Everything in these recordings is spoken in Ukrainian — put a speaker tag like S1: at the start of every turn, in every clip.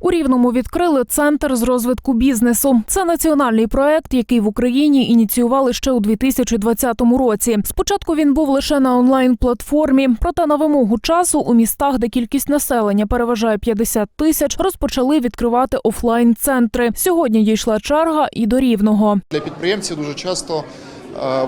S1: У Рівному відкрили центр з розвитку бізнесу. Це національний проект, який в Україні ініціювали ще у 2020 році. Спочатку він був лише на онлайн-платформі, проте на вимогу часу у містах, де кількість населення переважає 50 тисяч, розпочали відкривати офлайн-центри. Сьогодні дійшла черга і до Рівного.
S2: Для підприємців дуже часто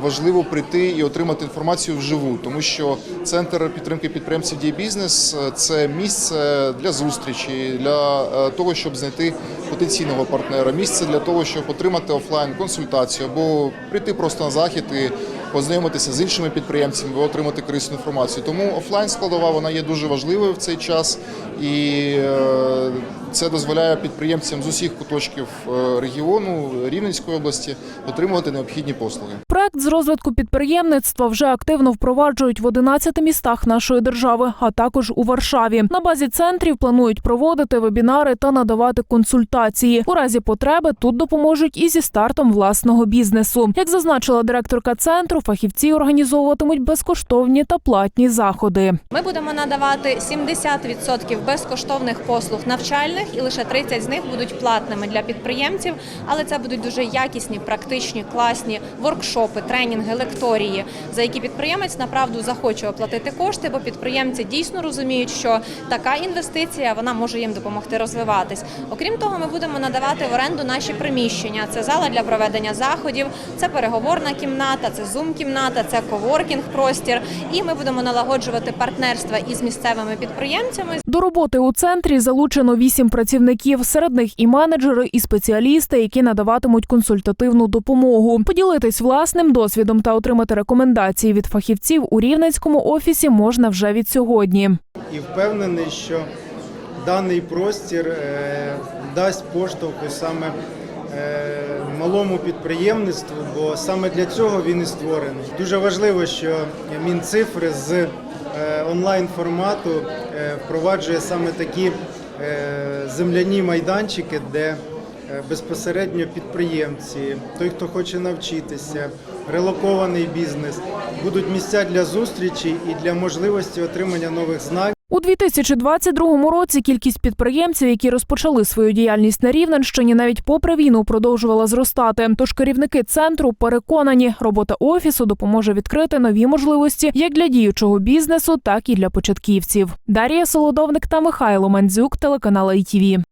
S2: важливо прийти і отримати інформацію вживу, тому що центр підтримки підприємців «Дій бізнес – це місце для зустрічі, для е, того, щоб знайти потенційного партнера, місце для того, щоб отримати офлайн консультацію або прийти просто на захід і познайомитися з іншими підприємцями, або отримати корисну інформацію. Тому офлайн складова вона є дуже важливою в цей час і е, це дозволяє підприємцям з усіх куточків е, регіону Рівненської області отримувати необхідні послуги.
S1: Проект з розвитку підприємництва вже активно впроваджують в 11 містах нашої держави, а також у Варшаві. На базі центрів планують проводити вебінари та надавати консультації. У разі потреби тут допоможуть і зі стартом власного бізнесу. Як зазначила директорка центру, фахівці організовуватимуть безкоштовні та платні заходи.
S3: Ми будемо надавати 70% безкоштовних послуг навчальних, і лише 30 з них будуть платними для підприємців. Але це будуть дуже якісні, практичні, класні воркшопи, тренінги, лекторії, за які підприємець направду захоче оплатити кошти, бо підприємці дійсно розуміють, що така інвестиція вона може їм допомогти розвиватись. Окрім того, ми будемо надавати в оренду наші приміщення. Це зала для проведення заходів, це переговорна кімната, це зум-кімната, це коворкінг простір. І ми будемо налагоджувати партнерства із місцевими підприємцями.
S1: До роботи у центрі залучено вісім працівників. Серед них і менеджери, і спеціалісти, які надаватимуть консультативну допомогу. Поділитись власним досвідом та отримати рекомендації від фахівців у рівненському офісі можна вже від сьогодні.
S4: і впевнений, що даний простір е, дасть поштовху саме е, малому підприємництву, бо саме для цього він і створений. Дуже важливо, що Мінцифри з е, онлайн формату впроваджує саме такі земляні майданчики, де е, безпосередньо підприємці, той, хто хоче навчитися, релокований бізнес, будуть місця для зустрічі і для можливості отримання нових знань.
S1: У 2022 році кількість підприємців, які розпочали свою діяльність на Рівненщині, навіть попри війну продовжувала зростати. Тож керівники центру переконані, робота офісу допоможе відкрити нові можливості як для діючого бізнесу, так і для початківців. Дар'я Солодовник та Михайло Мандзюк, телеканал ITV.